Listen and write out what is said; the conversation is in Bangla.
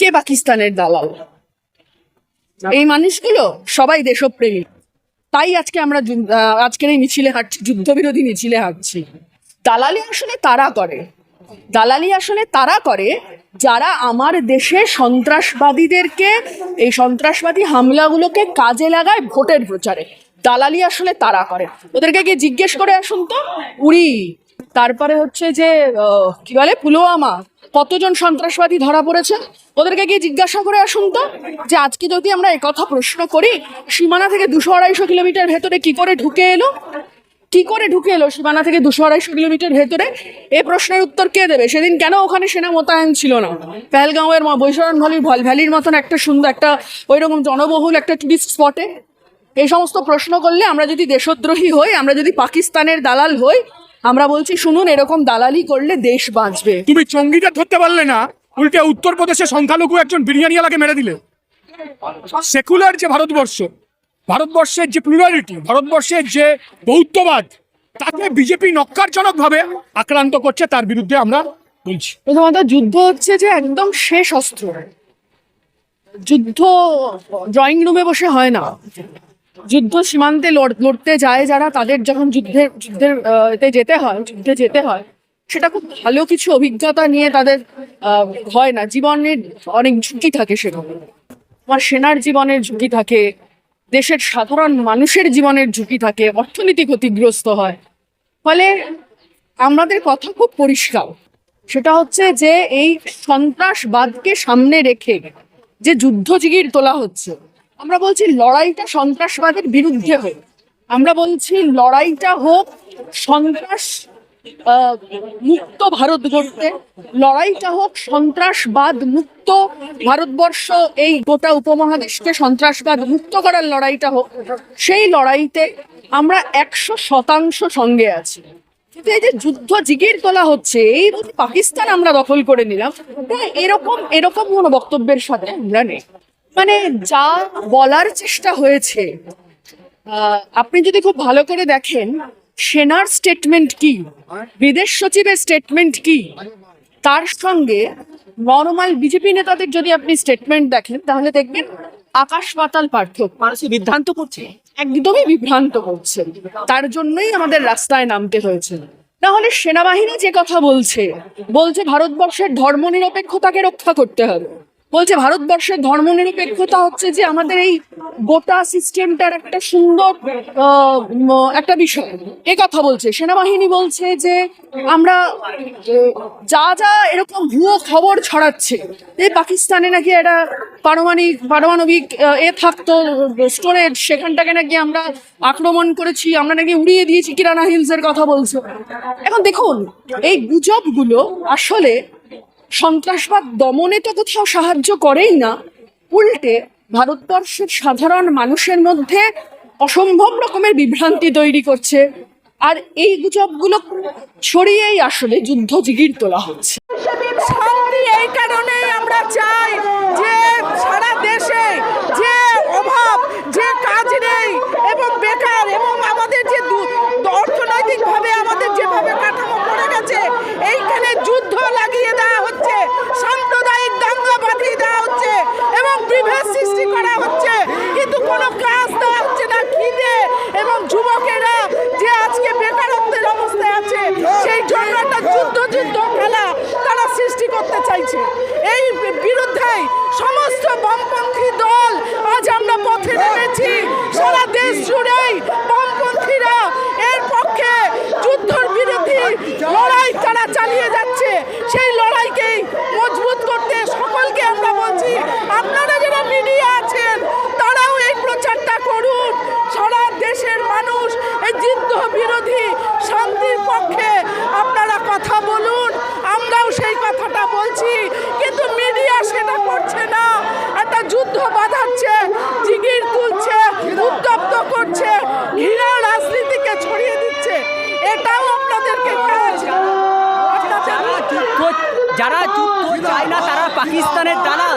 কে পাকিস্তানের দালাল? এই মানুষগুলো সবাই দেশপ্রেমী। তাই আজকে আমরা আজকের এই মিছিলে হাঁটছি যুদ্ধবিরোধী মিছিলে হাঁটছি। দালালি আসলে তারা করে। দালালি আসলে তারা করে যারা আমার দেশে সন্ত্রাসবাদীদেরকে এই সন্ত্রাসবাদী হামলাগুলোকে কাজে লাগায় ভোটের প্রচারে। দালালি আসলে তারা করে। ওদেরকে গিয়ে জিজ্ঞেস করে আসুন তো। উড়ি। তারপরে হচ্ছে যে কি বলে? পুলওয়ামা। কতজন সন্ত্রাসবাদী ধরা পড়েছে? ওদেরকে গিয়ে জিজ্ঞাসা করে আসুন তো, যে আজকে যদি আমরা একথা প্রশ্ন করি, সীমানা থেকে দুশো আড়াইশো কিলোমিটার ভেতরে কি করে ঢুকে এলো? কি করে ঢুকে এলো সীমানা থেকে দুশো আড়াইশো কিলোমিটার ভেতরে? এ প্রশ্নের উত্তর কে দেবে? সেদিন কেন ওখানে সেনা মোতায়েন ছিল না? পেহেলগাঁওয়ের বৈশরণ ভ্যালির ভল ভ্যালির মতন একটা সুন্দর একটা ওইরকম জনবহুল একটা টুরিস্ট স্পটে এই সমস্ত প্রশ্ন করলে আমরা যদি দেশদ্রোহী হই আমরা যদি পাকিস্তানের দালাল হই আমরা বলছি শুনুন এরকম দালালি করলে দেশ বাঁচবে। তুমি চঙ্গিটা ধরতে পারলে না উল্টে উত্তরপ্রদেশে সংখ্যালঘু একজন বিরিয়ানিওয়ালাকে মেরে দিলে। সেকুলার যে ভারতবর্ষ ভারতবর্ষের যে প্লুরালিটি ভারতবর্ষের যে বৌদ্ধবাদ তাকে বিজেপি নক্কারজনকভাবে আক্রান্ত করছে তার বিরুদ্ধে আমরা বলছি। প্রথমত যুদ্ধ হচ্ছে যে একদম শেষ অস্ত্র। যুদ্ধ ড্রয়িং রুমে বসে হয় না। যুদ্ধ সীমান্তে লড়- লড়তে যায় যারা, তাদের যখন যুদ্ধের যুদ্ধের যেতে হয়, যুদ্ধে যেতে হয়, সেটা খুব ভালো কিছু অভিজ্ঞতা নিয়ে তাদের হয় না। জীবনের অনেক ঝুঁকি থাকে সেখানে আমার সেনার জীবনের ঝুঁকি থাকে, দেশের সাধারণ মানুষের জীবনের ঝুঁকি থাকে, অর্থনীতি ক্ষতিগ্রস্ত হয়। ফলে আমাদের কথা খুব পরিষ্কার। সেটা হচ্ছে যে, এই সন্ত্রাসবাদকে সামনে রেখে যে যুদ্ধ জিগির তোলা হচ্ছে আমরা বলছি লড়াইটা সন্ত্রাসবাদের বিরুদ্ধে হোক। আমরা বলছি লড়াইটা হোক সন্ত্রাস মুক্ত ভারত গড়তে। লড়াইটা হোক সন্ত্রাসবাদ মুক্ত ভারতবর্ষ, এই গোটা উপমহাদেশকে সন্ত্রাসবাদ মুক্ত করার লড়াইটা হোক। সেই লড়াইতে আমরা একশো শতাংশ সঙ্গে আছি। কিন্তু এই যে যুদ্ধ জিগির তোলা হচ্ছে, এই পাকিস্তান আমরা দখল করে নিলাম। এরকম এরকম কোনো বক্তব্যের সাথে আমরা নেই। মানে যা বলার চেষ্টা হয়েছে আপনি যদি খুব ভালো করে দেখেন সেনার স্টেটমেন্ট কি বিদেশ সচিবের স্টেটমেন্ট কি তার সঙ্গে নর্মাল বিজেপি নেতাদের যদি আপনি স্টেটমেন্ট দেখেন তাহলে দেখবেন আকাশ পাতাল পার্থক্য। মানুষকে বিভ্রান্ত করছে। একদমই বিভ্রান্ত করছে। তার জন্যই আমাদের রাস্তায় নামতে হয়েছে। না হলে সেনাবাহিনী যে কথা বলছে বলছে ভারতবর্ষের ধর্মনিরপেক্ষতাকে রক্ষা করতে হবে। বলছে ভারতবর্ষের ধর্মনিরপেক্ষতা হচ্ছে যে আমাদের এই গোটা সিস্টেমটার একটা সুন্দর একটা বিষয়। এ কথা বলছে। সেনাবাহিনী বলছে যে আমরা যা যা এরকম ভুয়ো খবর ছড়াচ্ছে এই পাকিস্তানে নাকি একটা পারমাণবিক পারমাণবিক, এ থাকতো স্টোরেজ সেখানটাকে নাকি আমরা আক্রমণ করেছি, আমরা নাকি উড়িয়ে দিয়েছি, কিরানা হিলসের কথা বলছে। এখন দেখুন, এই গুজবগুলো আসলে সন্ত্রাসবাদ দমনে তো কোথাও সাহায্য করেই না। উল্টে ভারতবর্ষের সাধারণ মানুষের মধ্যে অসম্ভব রকমের বিভ্রান্তি তৈরি করছে। আর এই গুজবগুলো ছড়িয়েই আসলে যুদ্ধ জিগির তোলা হচ্ছে। এই কারণেই আমরা চাই যে সারা দেশে যে অভাব, যে কাজ নেই এবং আমাদের যে দু- অর্থনৈতিকভাবে আমাদের যেভাবে কাঠামো পড়ে গেছে এইখানে যুদ্ধ লাগিয়ে দেওয়া হচ্ছে সাম্প্রদায়িক দাঙ্গা বাঁধিয়ে দেওয়া হচ্ছে বিভেদ সৃষ্টি করা হচ্ছে। কিন্তু কোনো কাজ দেওয়া হচ্ছে না। খিদে এবং যুবকেরা যে আজকে বেকারত্বের অবস্থায় আছে, সেই জন্য একটা যুদ্ধ যুদ্ধ খেলা তারা সৃষ্টি করতে চাইছে। এই বিরুদ্ধে সমস্ত বামপন্থী দল আজ আমরা পথে নেমেছি। সারা দেশ জুড়েই বামপন্থীরা এর পক্ষে যুদ্ধর বিরোধী লড়াই তারা চালিয়ে যাচ্ছে সেই লড়াইকেই মজবুত করতে সকলকে আমরা বলছি আপনারা যারা মিডিয়া আছেন তারাও এই প্রচারটা করুন সারা দেশের মানুষ এই যুদ্ধ বিরোধী শান্তির পক্ষে আপনারা কথা বলুন আমরাও সেই কথাটা বলছি কিন্তু মিডিয়া সেটা করছে না একটা যুদ্ধ বাঁধাচ্ছে জিগির তুলছে উত্তপ্ত করছে ঘৃণা রাজনীতিকে ছড়িয়ে দিচ্ছে এটাও আপনাদেরকে কাজ আপনাদের যুদ্ধ যারা যুদ্ধ চায় না তারা পাকিস্তানের দালাল।